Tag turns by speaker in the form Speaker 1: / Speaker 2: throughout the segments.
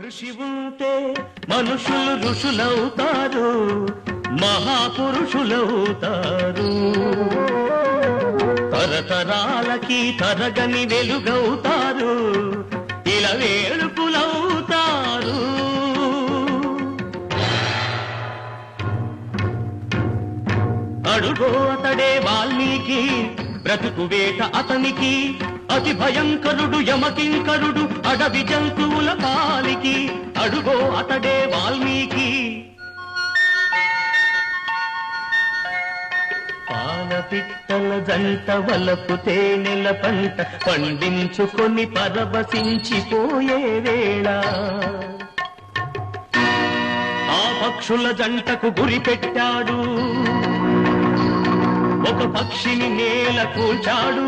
Speaker 1: కృషి ఉంటే మనుషులు ఋషులవుతారు మహాపురుషులవుతారు. తరతరాలకి తరగని వెలుగవుతారు ఇలా వేడుకులవుతారు. అడుగో అతడే వాల్మీకి బ్రతుకు వేట అతనికి అతి భయంకరుడు యమకింకరుడు అడవి జంతువుల అడుగో అతడే వాల్మీకి. పాలపిట్టల జంట వలపు తేనెల పంట పండించుకొని పరవశించిపోయే వేళ. ఆ పక్షుల జంటకు గురి పెట్టాడు. ఒక పక్షిని నేల కూల్చాడు.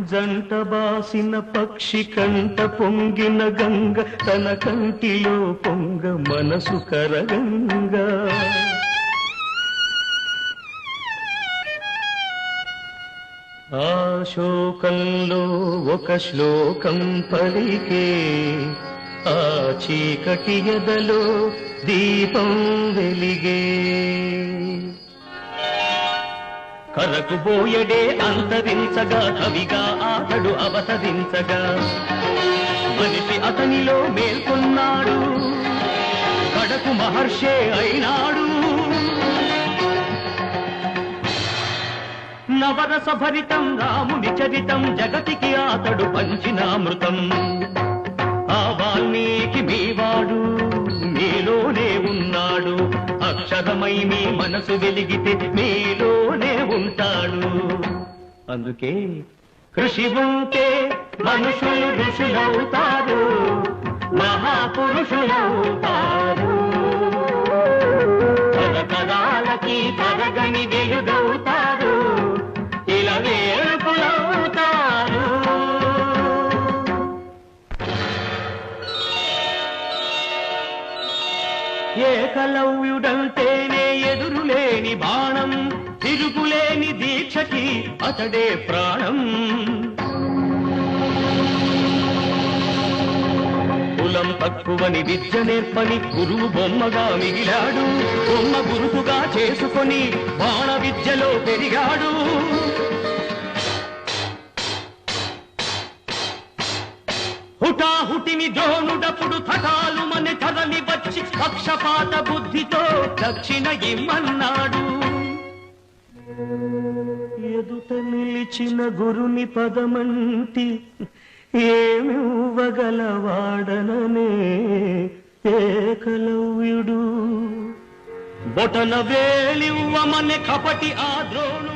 Speaker 1: జంట బాసిన పక్షి కంట పొంగిన గంగ తన కంటిలో పొంగ మనసు కరగంగ. ఆ శోకంలో ఒక శ్లోకం పలికే ఆ చీకటి ఎదలో దీపం వెలిగే. కరకు బోయడే అంతరించగా కవిగా ఆతడు అవతరించగా. మనిషి అతనిలో మేల్కొన్నాడు కడకు మహర్షే అయినాడు. నవరస భరితం రాముని చరితం జగతికి ఆతడు పంచినామృతం ఆ వాల్మీకి మీవాడు. అక్షరమై మీ మనసు వెలిగితే మీలోనే ఉంటాడు. అందుకే కృషి ఉంటే మనుషులు ఋషులవుతారు మహాపురుషులవుతారు. ఏకలవ్యుడంటేనే ఎదురులేని బాణం తిరుగులేని దీక్షకి అతడే ప్రాణం. కులం తక్కువని విద్య నేర్పని గురువు బొమ్మగా మిగిలాడు బొమ్మ గురువుగా చేసుకొని బాణ విద్యలో పెరిగాడు. హుటాహుటిని ద్రోణుడప్పుడు తటాలు మన తరలి వచ్చి పక్షపాత బుద్ధితో దక్షిణ ఇమ్మన్నాడు. ఎదుట నిలిచిన గురుని పదమంటి ఏమివ్వగలవాడననే ఏకలవ్యుడు. బొటన వేలివ్వమనే కపటి ఆ ద్రోణుడు